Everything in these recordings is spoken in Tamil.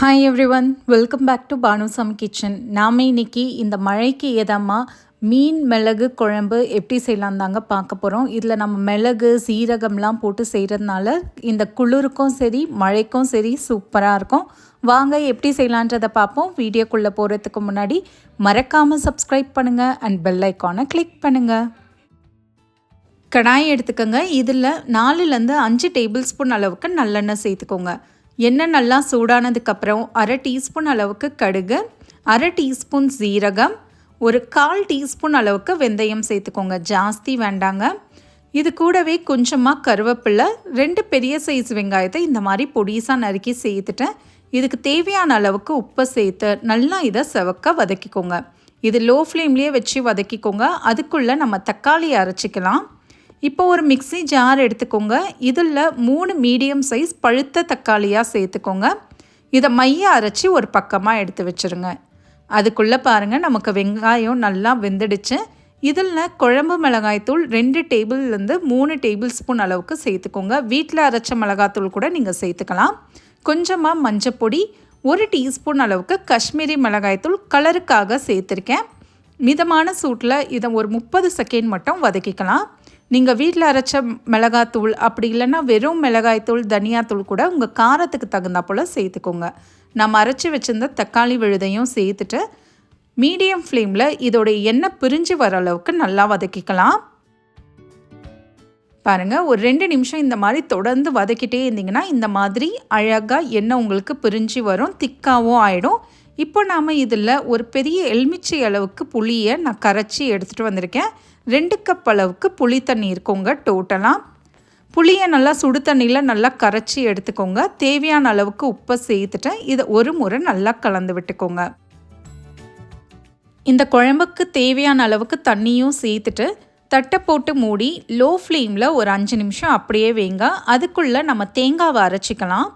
Hi everyone welcome back to Banusami kitchen நாம் இன்னைக்கு இந்த மழைக்கு ஏதாம்மா மீன் மிளகு குழம்பு எப்படி செய்யலாம் தாங்க பார்க்க போகிறோம் இதில் நம்ம மிளகு சீரகம்லாம் போட்டு செய்கிறதுனால இந்த குளிருக்கும் சரி மழைக்கும் சரி சூப்பராக இருக்கும். வாங்க எப்படி செய்யலான்றதை பார்ப்போம். வீடியோக்குள்ளே போகிறதுக்கு முன்னாடி மறக்காமல் சப்ஸ்கிரைப் பண்ணுங்கள் அண்ட் பெல் ஐக்கானை கிளிக் பண்ணுங்கள் கடாயை எடுத்துக்கோங்க. இதில் நாலுலேருந்து அஞ்சு டேபிள் ஸ்பூன் அளவுக்கு நல்லெண்ணெய் சேர்த்துக்கோங்க. எண்ணெய் நல்லா சூடானதுக்கப்புறம் அரை டீஸ்பூன் அளவுக்கு கடுகு அரை டீஸ்பூன் சீரகம் ஒரு கால் டீஸ்பூன் அளவுக்கு வெந்தயம் சேர்த்துக்கோங்க. ஜாஸ்தி வேண்டாங்க. இது கூடவே கொஞ்சமாக கருவேப்பிலை ரெண்டு பெரிய சைஸ் வெங்காயத்தை இந்த மாதிரி பொடிசாக நறுக்கி சேர்த்துட்டேன். இதுக்கு தேவையான அளவுக்கு உப்பை சேர்த்து நல்லா இதை செவக்க வதக்கிக்கோங்க. இது லோ ஃப்ளேம்லேயே வச்சு வதக்கிக்கோங்க. அதுக்குள்ளே நம்ம தக்காளி அரைச்சிக்கலாம். இப்போ ஒரு மிக்சி ஜார் எடுத்துக்கோங்க. இதில் மூணு மீடியம் சைஸ் பழுத்த தக்காளியாக சேர்த்துக்கோங்க. இதை மைய அரைச்சி ஒரு பக்கமாக எடுத்து வச்சுருங்க. அதுக்குள்ளே பாருங்கள் நமக்கு வெங்காயம் நல்லா வெந்துடுச்சு. இதில் குழம்பு மிளகாய்த்தூள் ரெண்டு டேபிள்லேருந்து மூணு டேபிள் ஸ்பூன் அளவுக்கு சேர்த்துக்கோங்க. வீட்டில் அரைச்ச மிளகாத்தூள் கூட நீங்கள் சேர்த்துக்கலாம். கொஞ்சமாக மஞ்சப்பொடி ஒரு டீஸ்பூன் அளவுக்கு காஷ்மீரி மிளகாய்த்தூள் கலருக்காக சேர்த்துருக்கேன். மிதமான சூட்டில் இதை ஒரு முப்பது செகண்ட் மட்டும் வதக்கிக்கலாம். நீங்கள் வீட்டில் அரைச்ச மிளகாத்தூள் அப்படி இல்லைன்னா வெறும் மிளகாய்த்தூள் தனியாத்தூள் கூட உங்கள் காரத்துக்கு தகுந்தா போல் சேர்த்துக்கோங்க. நம்ம அரைச்சி வச்சுருந்த தக்காளி விழுதையும் சேர்த்துட்டு மீடியம் ஃப்ளேமில் இதோடைய எண்ணெய் பிரிஞ்சு வர அளவுக்கு நல்லா வதக்கிக்கலாம். பாருங்கள் ஒரு ரெண்டு நிமிஷம் இந்த மாதிரி தொடர்ந்து வதக்கிட்டே இருந்தீங்கன்னா இந்த மாதிரி அழகாக எண்ணெய் உங்களுக்கு பிரிஞ்சு வரும் திக்காகவும் ஆகிடும் இப்போ நாம் இதில் ஒரு பெரிய எலுமிச்சை அளவுக்கு புளியை நான் கரைச்சி எடுத்துகிட்டு வந்திருக்கேன். ரெண்டு கப் அளவுக்கு புளி தண்ணி இருக்குங்க டோட்டலாக புளியை நல்லா சுடு தண்ணியில் நல்லா கரைச்சி எடுத்துக்கோங்க. தேவையான அளவுக்கு உப்பை சேர்த்துட்டு இதை ஒரு முறை நல்லா கலந்து விட்டுக்கோங்க. இந்த குழம்புக்கு தேவையான அளவுக்கு தண்ணியும் சேர்த்துட்டு தட்டை போட்டு மூடி லோ ஃப்ளேமில் ஒரு அஞ்சு நிமிஷம் அப்படியே வேங்க. அதுக்குள்ளே நம்ம தேங்காவை அரைச்சிக்கலாம்.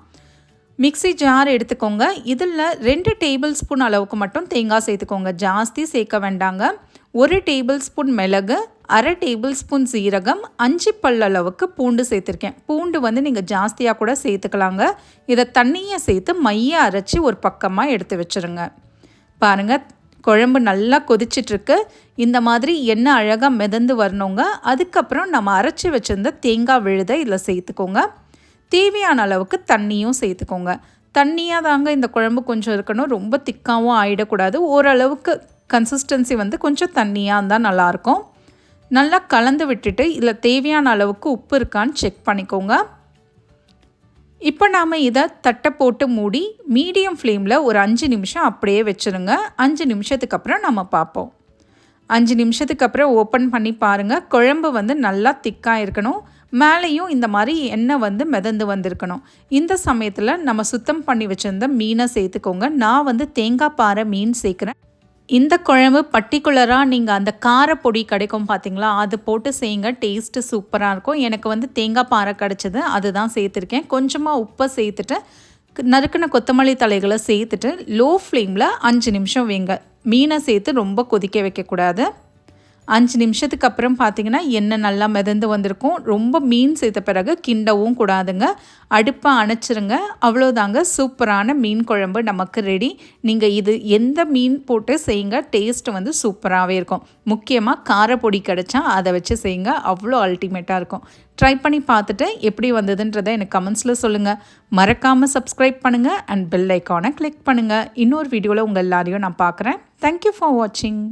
மிக்சி ஜார் எடுத்துக்கோங்க. இதில் ரெண்டு டேபிள் ஸ்பூன் அளவுக்கு மட்டும் தேங்காய் சேர்த்துக்கோங்க. ஜாஸ்தி சேர்க்க வேண்டாங்க. ஒரு டேபிள் ஸ்பூன் மிளகு அரை டேபிள் ஸ்பூன் சீரகம் அஞ்சு பல்லளவுக்கு பூண்டு சேர்த்துருக்கேன். பூண்டு வந்து நீங்கள் ஜாஸ்தியாக கூட சேர்த்துக்கலாங்க. இதை தண்ணியை சேர்த்து மைய அரைச்சி ஒரு பக்கமாக எடுத்து வச்சுருங்க. பாருங்கள் குழம்பு நல்லா கொதிச்சிட்ருக்கு. இந்த மாதிரி எண்ணெய் அழகாக மிதந்து வரணுங்க. அதுக்கப்புறம் நம்ம அரைச்சி வச்சுருந்த தேங்காய் விழுதை இதில் சேர்த்துக்கோங்க. தேவையான அளவுக்கு தண்ணியும் சேர்த்துக்கோங்க. தண்ணியாக தாங்க இந்த குழம்பு கொஞ்சம் இருக்கணும். ரொம்ப திக்காகவும் ஆகிடக்கூடாது ஓரளவுக்கு கன்சிஸ்டன்சி வந்து கொஞ்சம் தண்ணியாக இருந்தால் நல்லாயிருக்கும். நல்லா கலந்து விட்டுட்டு இதில் தேவையான அளவுக்கு உப்பு இருக்கான்னு செக் பண்ணிக்கோங்க. இப்போ நாம் இதை தட்டை போட்டு மூடி மீடியம் ஃப்ளேமில் ஒரு அஞ்சு நிமிஷம் அப்படியே வச்சுருங்க. அஞ்சு நிமிஷத்துக்கு அப்புறம் நம்ம பார்ப்போம். அஞ்சு நிமிஷத்துக்கு அப்புறம் ஓப்பன் பண்ணி பாருங்கள் குழம்பு வந்து நல்லா திக்காக இருக்கணும். மேலேயும் இந்த மாதிரி எண்ணெய் வந்து மிதந்து வந்திருக்கணும். இந்த சமயத்தில் நம்ம சுத்தம் பண்ணி வச்சுருந்த மீனை சேர்த்துக்கோங்க. நான் வந்து தேங்காய் பாறை மீன் சேர்க்குறேன். இந்த குழம்பு பர்டிகுலராக நீங்கள் அந்த காரப்பொடி கிடைக்கும் பார்த்தீங்களா அது போட்டு செய்யுங்க. டேஸ்ட்டு சூப்பராக இருக்கும். எனக்கு வந்து தேங்காய் பாறை கிடச்சிது. அதுதான் சேர்த்துருக்கேன். கொஞ்சமாக உப்பை சேர்த்துட்டு நறுக்கின கொத்தமல்லி தலைகளை சேர்த்துட்டு லோ ஃப்ளேமில் அஞ்சு நிமிஷம் வைங்க. மீனை சேர்த்து ரொம்ப கொதிக்க வைக்கக்கூடாது. அஞ்சு நிமிஷத்துக்கு அப்புறம் பார்த்தீங்கன்னா எண்ணெய் நல்லா மிதந்து வந்திருக்கும். ரொம்ப மீன் சேர்த்த பிறகு கிண்டவும் கூடாதுங்க. அடுப்பை அணைச்சிருங்க. அவ்வளோதாங்க. சூப்பரான மீன் குழம்பு நமக்கு ரெடி நீங்கள் இது எந்த மீன் போட்டு செய்யுங்க டேஸ்ட் வந்து சூப்பராகவே இருக்கும். முக்கியமாக காரப்பொடி கிடச்சா அதை வச்சு செய்யுங்க. அவ்வளோ அல்டிமேட்டாக இருக்கும். ட்ரை பண்ணி பார்த்துட்டு எப்படி வந்ததுன்றதை எனக்கு கமெண்ட்ஸில் சொல்லுங்கள் மறக்காமல் சப்ஸ்கிரைப் பண்ணுங்கள் அண்ட் பெல் ஐக்கானை கிளிக் பண்ணுங்கள் இன்னொரு வீடியோவில் உங்கள் எல்லாரையும் நான் பார்க்குறேன். தேங்க்யூ ஃபார் வாட்சிங்